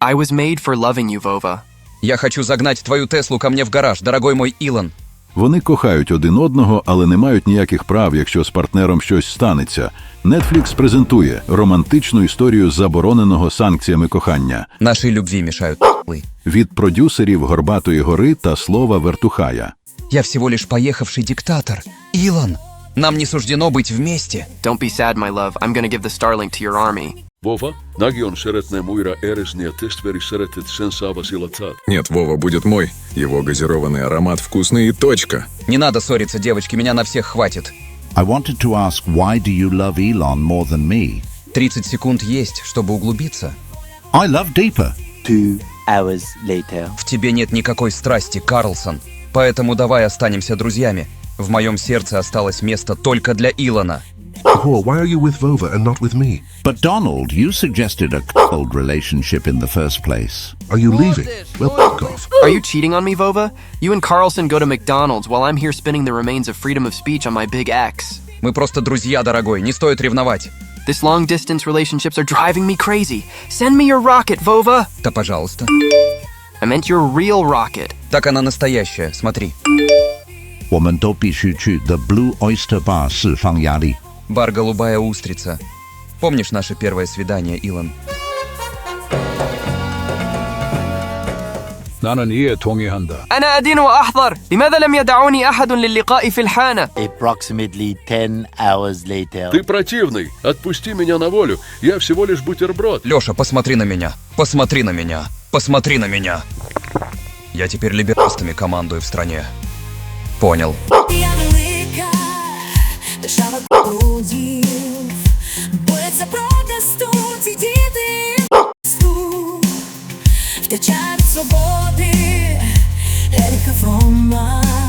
I was made for loving you, Vova. Я хочу загнать твою Теслу ко мне в гараж, дорогой мой Илон. Вони кохають один одного, але не мають ніяких прав, якщо з партнером щось станеться. Netflix презентує романтичну історію забороненого санкціями кохання Нашей любви мешают ***лы. від продюсерів Горбатої гори та слова Вертухая. Я всего лишь поехавший диктатор. Илон, нам не суждено быть вместе. Don't be sad, my love. I'm gonna give the Starlink to your army. Vova, Nagion szeretne újra érezni a testveri szeretet szenszávas illatát. Нет, Вова будет мой. Его газированный аромат вкусный и точка. Не надо ссориться, девочки, меня на всех хватит. I wanted to ask why do you love Elon more than me? 30 секунд есть, чтобы углубиться. I love deeper. Two hours later. В тебе нет никакой страсти, Карлсон. Поэтому давай останемся друзьями. В моем сердце осталось место только для Илона. Whore, why are you with Vova and not with me? But Donald, you suggested a coupled relationship in the first place. Are you leaving? Well, fuck off. Are you cheating on me, Vova? You and Carlson go to McDonald's while I'm here spinning the remains of freedom of speech on my big X. Мы просто друзья, дорогой, не стоит ревновать. This long distance relationships are driving me crazy. Send me your rocket, Vova! Да пожалуйста. I meant your real rocket. Так она настоящая, смотри. 我们都必须去 The Blue Oyster Bar 释放压力。 Бар «Голубая устрица». Помнишь наше первое свидание, Илон? أنا أدين وأحضر لماذا لم يدعوني أحد للقاء في الحانة؟ Approximately 10 hours later. Ты противный. Отпусти меня на волю. Я всего лишь бутерброд. Лёша, посмотри на меня. Посмотри на меня. Посмотри на меня. Я теперь либерастами командую в стране. Понял. Я держава друзів, бореться протесту, ці діти сту, втечають свободи, Еріка Фрома, сьогодні